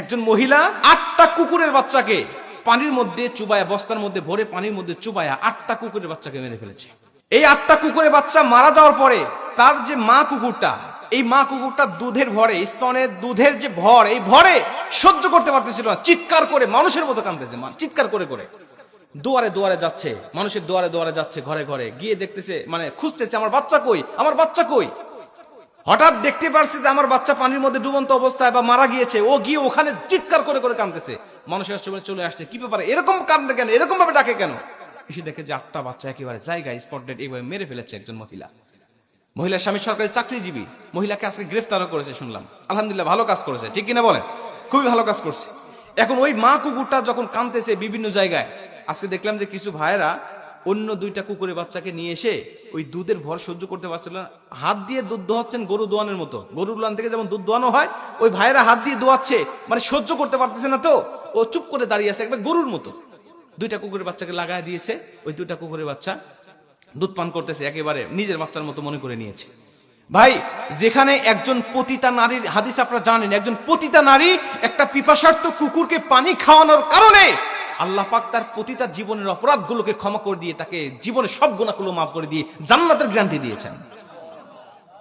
একজন মহিলা আটটা কুকুরের বাচ্চাকে পানির মধ্যে চুবায়া, বস্তার মধ্যে ভরে পানির মধ্যে চুবায়া আটটা কুকুরের বাচ্চাকে মেরে ফেলেছে। এই আটটা কুকুরের বাচ্চা মারা যাওয়ার পরে তার যে মা কুকুরটা, এই মা কুকুরটা দুধের ভরে, স্তনের দুধের যে ভর, এই ভরে সহ্য করতে পারতেছিল না। চিৎকার করে মানুষের মতো কাঁদতেছে চিৎকার করে করে। দুয়ারে দুয়ারে যাচ্ছে, মানুষের দুয়ারে দুয়ারে যাচ্ছে, ঘরে ঘরে। গিয়ে দেখতেছে মানে খুঁজতেছে, আমার বাচ্চা কই? আমার বাচ্চা কই? হঠাৎ দেখতে পারছি যে আমার বাচ্চা পানির মধ্যে ডুবন্ত অবস্থায় বা মারা গিয়েছে, ও গিয়ে ওখানে চিৎকার করে করে কাঁদতেছে। মানুষের সবাই চলে আসছে, কি ব্যাপারে? এরকম কান্দে কেন? এরকম ভাবে ডাকে কেন? এসে দেখে যে আটটা বাচ্চা একেবারে জায়গায় স্পট ডেট এইভাবে মেরে ফেলেছে একজন মহিলা। মহিলা স্বামী সরকারি চাকরিজীবী। মহিলাকে আজকে গ্রেফতারও করেছে শুনলাম। আলহামদুলিল্লাহ, ভালো কাজ করেছে। ঠিক কিনা বলেন? খুবই ভালো কাজ করছে। এখন ওই মা কুকুরটা যখন কাঁদতেছে বিভিন্ন জায়গায়, আজকে দেখলাম যে কিছু ভাইয়েরা অন্য দুইটা কুকুরের বাচ্চাকে নিয়ে এসে ওই দুধের ভর সহ্য করতে পারছিল না। হাত দিয়ে দুধ দোয়াচ্ছেন গরু দোয়ানোর মতো। গরুর লান থেকে যেমন দুধ দোয়ানো হয়, ওই ভাইয়েরা হাত দিয়ে দোয়াচ্ছে মানে সহ্য করতে পারতেছে না তো। ও চুপ করে দাঁড়িয়ে আছে, একবার গরুর মতো। দুইটা কুকুরের বাচ্চাকে লাগায় দিয়েছে, ওই দুইটা কুকুরের বাচ্চা দুধ পান করতেছে, একেবারে নিজের বাচ্চার মতো মনে করে নিয়েছে। ভাই, যেখানে একজন পতিতা নারীর হাদিস আপনারা জানেন, একজন পতিতা নারী একটা পিপাসার্থ কুকুরকে পানি খাওয়ানোর কারণে আল্লাহ পাক তার পতিতা জীবনের অপরাধগুলোকে ক্ষমা করে দিয়ে তাকে জীবনের সব গুণাগুলো মাফ করে দিয়ে জান্নাতের গ্যারান্টি দিয়েছেন।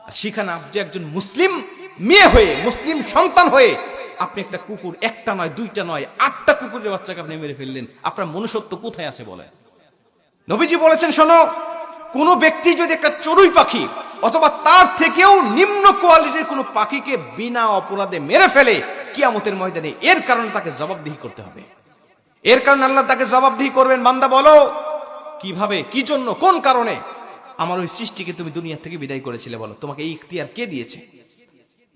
আর সেখানে আপনি একজন মুসলিম মেয়ে হয়ে, মুসলিম সন্তান হয়ে আপনি একটা কুকুর, একটা নয়, দুইটা নয়, আটটা কুকুরের বাচ্চাকে আপনি মেরে ফেললেন। আপনার মনুষ্যত্ব কোথায় আছে বলেন? নবীজি বলেছেন, শোনো, কোন ব্যক্তি যদি একটা চড়ুই পাখি অথবা তার থেকেও নিম্ন কোয়ালিটির কোনো পাখিকে বিনা অপরাধে মেরে ফেলে, কিয়ামতের ময়দানে এর কারণে তাকে জবাবদিহি করতে হবে। এর কারণে আল্লাহ তাকে জবাবদিহি করবেন, বান্দা বলো। কীভাবে? কি জন্য? কোন কারণে? আমার ওই সৃষ্টিকে তুমি দুনিয়া থেকে বিদায় করেছিলে বলো। তোমাকে এই ইখতিয়ার কে দিয়েছে?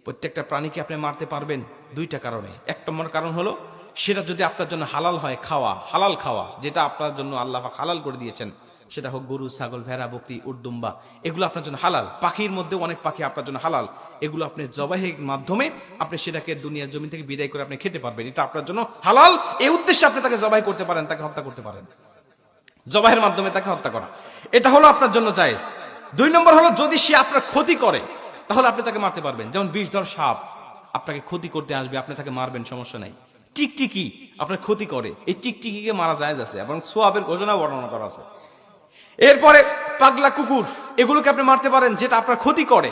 প্রত্যেকটা প্রাণীকে আপনি মারতে পারবেন দুইটা কারণে। এক নম্বর কারণ হলো, সেটা যদি আপনার জন্য হালাল হয়, খাওয়া, হালাল খাওয়া, যেটা আপনার জন্য আল্লাহ হালাল করে দিয়েছেন সেটা হোক গরু, ছাগল, ভেড়া, বকরি, উর্দুম্বা, এগুলো আপনার জন্য হালাল। পাখির মধ্যে অনেক পাখি আপনার জন্য হালাল। এগুলো আপনি জবাহের মাধ্যমে আপনি সেটাকে দুনিয়ার জমি থেকে বিদায় করে আপনি খেতে পারবেন। এটা আপনার জন্য হালাল। এই উদ্দেশ্যে আপনি তাকে জবাই করতে পারেন, তাকে হত্যা করতে পারেন। জবাহের মাধ্যমে তাকে হত্যা করা। এটা হলো আপনার জন্য জায়েজ। দুই নম্বর হলো, যদি সে আপনার ক্ষতি করে, তাহলে আপনি তাকে মারতে পারবেন। যেমন বিষধর সাপ, আপনাকে ক্ষতি করতে আসবে, আপনি তাকে মারবেন, সমস্যা নাই। টিকটিকি আপনার ক্ষতি করে। এই টিকটিকিকে মারা যায় আছে এবং সোয়াবের ঘোষণা বর্ণনা করা আছে। এরপরে পাগলা কুকুর, এগুলোকে আপনি মারতে পারেন, যেটা আপনার ক্ষতি করে।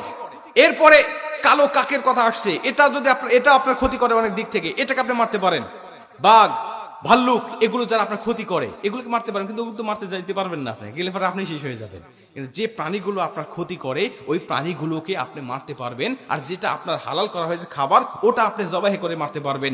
এরপরে কালো কাকের কথা আসছে, এটা যদি আপনার এটা আপনার ক্ষতি করে অনেক দিক থেকে, এটাকে আপনি মারতে পারেন। বাঘ, ভাল্লুক, এগুলো যারা আপনার ক্ষতি করে, এগুলোকে মারতে পারেন, কিন্তু তো মারতে যাইতে পারবেন না আপনি, গেলে পরে আপনি শেষ হয়ে যাবেন। কিন্তু যে প্রাণীগুলো আপনার ক্ষতি করে, ওই প্রাণীগুলোকে আপনি মারতে পারবেন, আর যেটা আপনার হালাল করা হয়েছে খাবার, ওটা আপনি জবাই করে মারতে পারবেন।